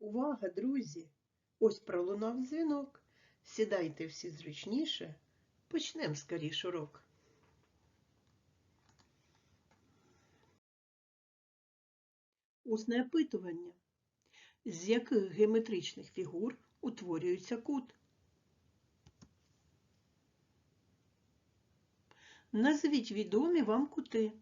Увага, друзі! Ось пролунав дзвінок. Сідайте всі зручніше. Почнемо скоріш урок. Усне опитування. З яких геометричних фігур утворюється кут? Назвіть відомі вам кути.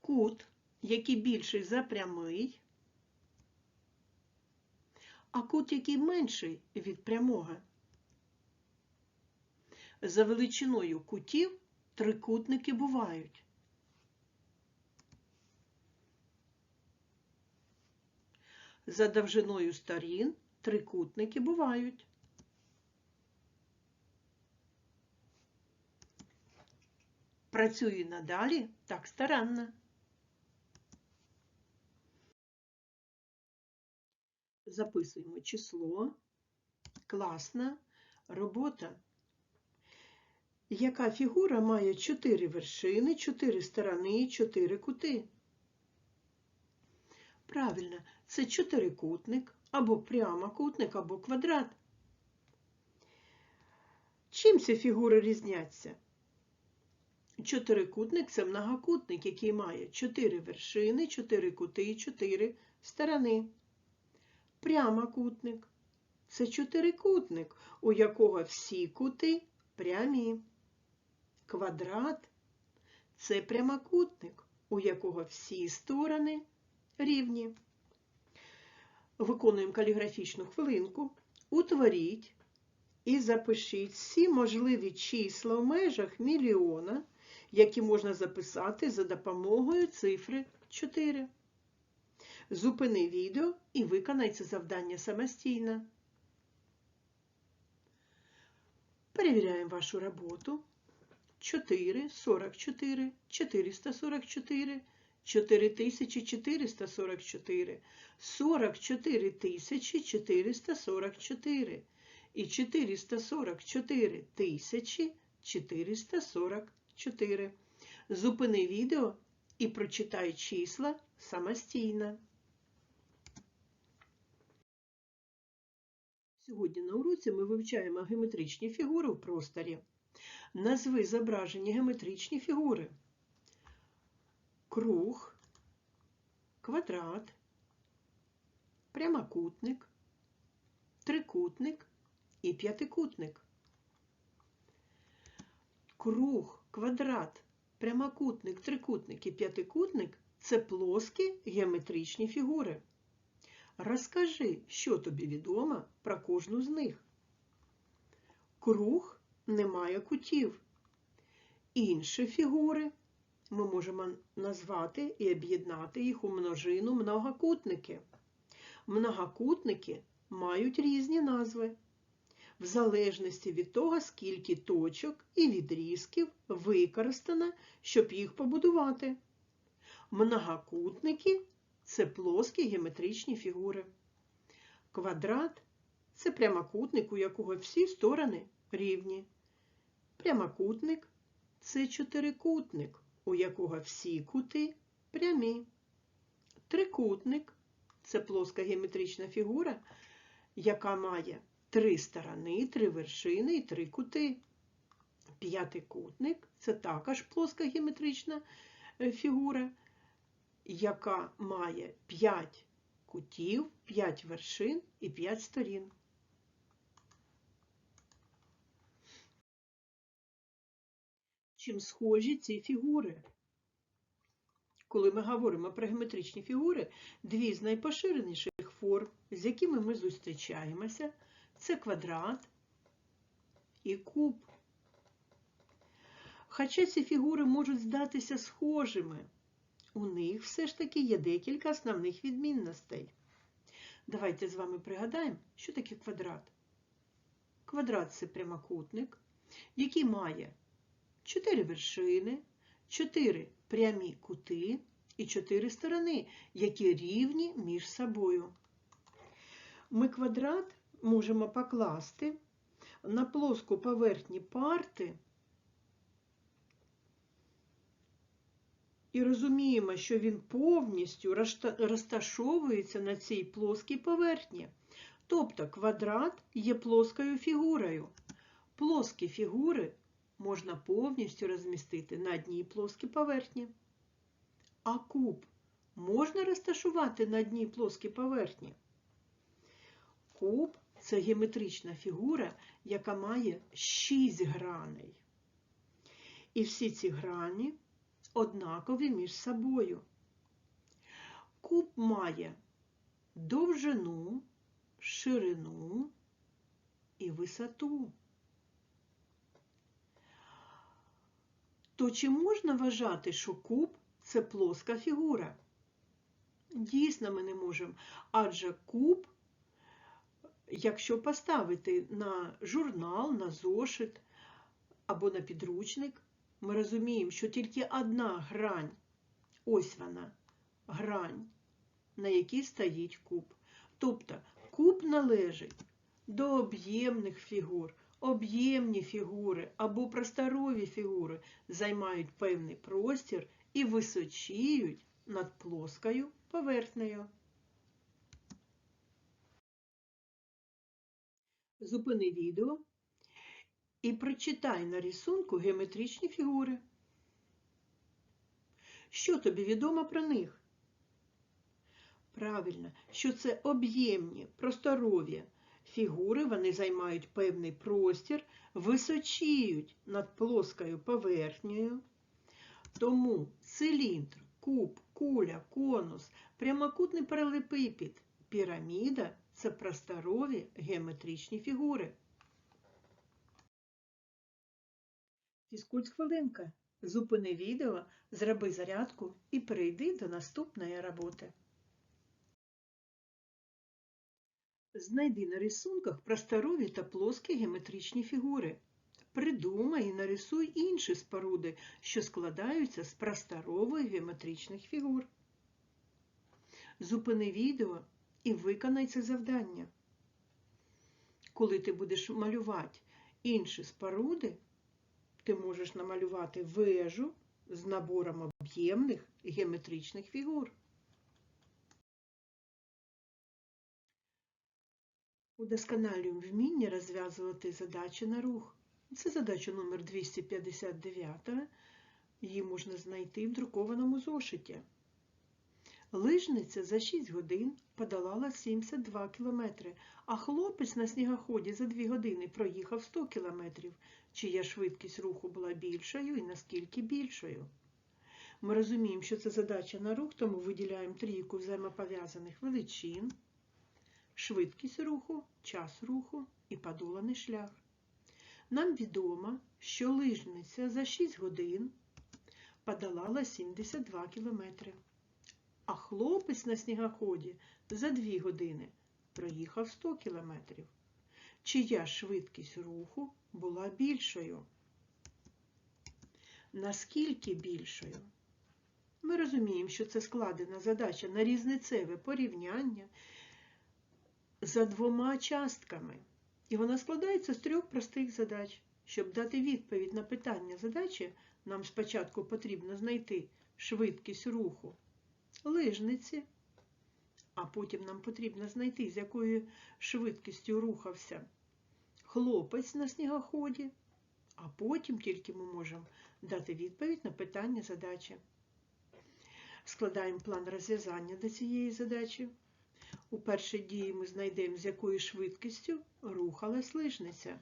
Кут, який більший за прямий, а кут, який менший від прямого. За величиною кутів трикутники бувають. За довжиною сторін трикутники бувають. Працюю надалі так старанно. Записуємо число. Класна робота. Яка фігура має 4 вершини, 4 сторони і 4 кути? Правильно, це чотирикутник, або прямокутник, або квадрат. Чим ці фігури різняться? Чотирикутник це многокутник, який має 4 вершини, 4 кути і 4 сторони. Прямокутник це чотирикутник, у якого всі кути прямі. Квадрат це прямокутник, у якого всі сторони рівні. Виконуємо каліграфічну хвилинку. Утворіть і запишіть всі можливі числа в межах мільйона, які можна записати за допомогою цифри 4. Зупини відео і виконай це завдання самостійно. Перевіряємо вашу роботу. 4, 44, 444, 4444, 44 444 і 444 444. Зупини відео і прочитай числа самостійно. Сьогодні на уроці ми вивчаємо геометричні фігури в просторі. Назви зображені геометричні фігури. Круг, квадрат, прямокутник, трикутник і п'ятикутник. Круг, квадрат, прямокутник, трикутник і п'ятикутник це плоскі геометричні фігури. Розкажи, що тобі відомо про кожну з них. Круг не має кутів. Інші фігури ми можемо назвати і об'єднати їх у множину многокутники. Многокутники мають різні назви, в залежності від того, скільки точок і відрізків використано, щоб їх побудувати. Многокутники це плоскі геометричні фігури. Квадрат це прямокутник, у якого всі сторони рівні. Прямокутник це чотирикутник, у якого всі кути прямі. Трикутник це плоска геометрична фігура, яка має три сторони, три вершини і три кути. П'ятикутник це також плоска геометрична е, фігура, яка має 5 кутів, 5 вершин і 5 сторін. Чим схожі ці фігури? Коли ми говоримо про геометричні фігури, дві з найпоширеніших форм, з якими ми зустрічаємося, це квадрат і куб. Хоча ці фігури можуть здатися схожими, у них все ж таки є декілька основних відмінностей. Давайте з вами пригадаємо, що таке квадрат. Квадрат це прямокутник, який має 4 вершини, 4 прямі кути і 4 сторони, які рівні між собою. Ми квадрат можемо покласти на плоску поверхні парти і розуміємо, що він повністю розташовується на цій плоскій поверхні. Тобто квадрат є плоскою фігурою. Плоскі фігури можна повністю розмістити на одній плоскій поверхні. А куб можна розташувати на одній плоскій поверхні. Куб це геометрична фігура, яка має 6 граней. І всі ці грані однакові між собою. Куб має довжину, ширину і висоту. То чи можна вважати, що куб це плоска фігура? Дійсно, ми не можемо, адже куб, якщо поставити на журнал, на зошит або на підручник, ми розуміємо, що тільки одна грань, ось вона, грань, на якій стоїть куб. Тобто куб належить до об'ємних фігур. Об'ємні фігури або просторові фігури займають певний простір і височіють над плоскою поверхнею. Зупини відео і прочитай на рисунку геометричні фігури. Що тобі відомо про них? Правильно, що це об'ємні, просторові фігури, вони займають певний простір, височіють над плоскою поверхнею. Тому циліндр, куб, куля, конус, прямокутний паралепипід, піраміда це просторові геометричні фігури. Фізкульт хвилинка. Зупини відео, зроби зарядку і перейди до наступної роботи. Знайди на рисунках просторові та плоскі геометричні фігури. Придумай і нарисуй інші споруди, що складаються з просторових геометричних фігур. Зупини відео і виконай це завдання. Коли ти будеш малювати інші споруди, ти можеш намалювати вежу з набором об'ємних геометричних фігур. Удосконалюємо вміння розв'язувати задачі на рух. Це задача номер 259. Її можна знайти в друкованому зошиті. Лижниця за 6 годин подолала 72 кілометри, а хлопець на снігоході за 2 години проїхав 100 кілометрів. Чия швидкість руху була більшою і наскільки більшою. Ми розуміємо, що це задача на рух, тому виділяємо трійку взаємопов'язаних величин, швидкість руху, час руху і подоланий шлях. Нам відомо, що лижниця за 6 годин подолала 72 кілометри, а хлопець на снігоході за 2 години проїхав 100 кілометрів. Чия швидкість руху була більшою? Наскільки більшою? Ми розуміємо, що це складена задача на різницеве порівняння за двома частками. І вона складається з трьох простих задач. Щоб дати відповідь на питання задачі, нам спочатку потрібно знайти швидкість руху лижниці, а потім нам потрібно знайти, з якою швидкістю рухався хлопець на снігоході, а потім тільки ми можемо дати відповідь на питання задачі. Складаємо план розв'язання до цієї задачі. У першій дії ми знайдемо, з якою швидкістю рухалась лижниця.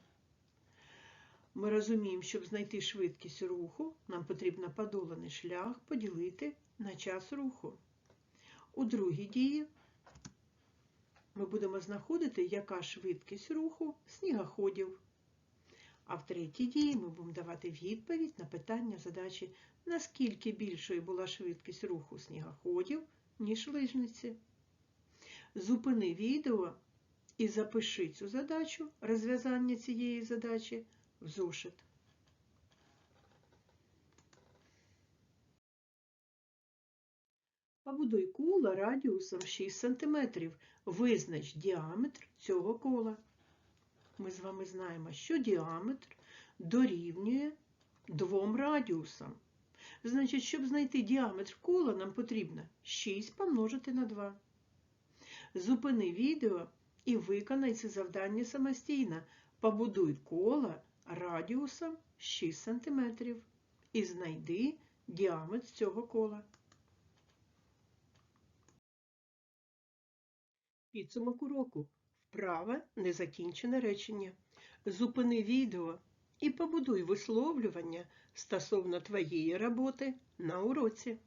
Ми розуміємо, щоб знайти швидкість руху, нам потрібно подоланий шлях поділити на час руху. У другій дії ми будемо знаходити, яка швидкість руху снігоходів. А в третій дії ми будемо давати відповідь на питання задачі, наскільки більшою була швидкість руху снігоходів, ніж лижниці. Зупини відео і запиши цю задачу, розв'язання цієї задачі в зошит. Побудуй коло радіусом 6 см. Визнач діаметр цього кола. Ми з вами знаємо, що діаметр дорівнює двом радіусам. Значить, щоб знайти діаметр кола, нам потрібно 6 помножити на 2. Зупини відео і виконай це завдання самостійно. Побудуй коло радіусом 6 см і знайди діаметр цього кола. Підсумок уроку. Вправе незакінчене речення. Зупини відео і побудуй висловлювання стосовно твоєї роботи на уроці.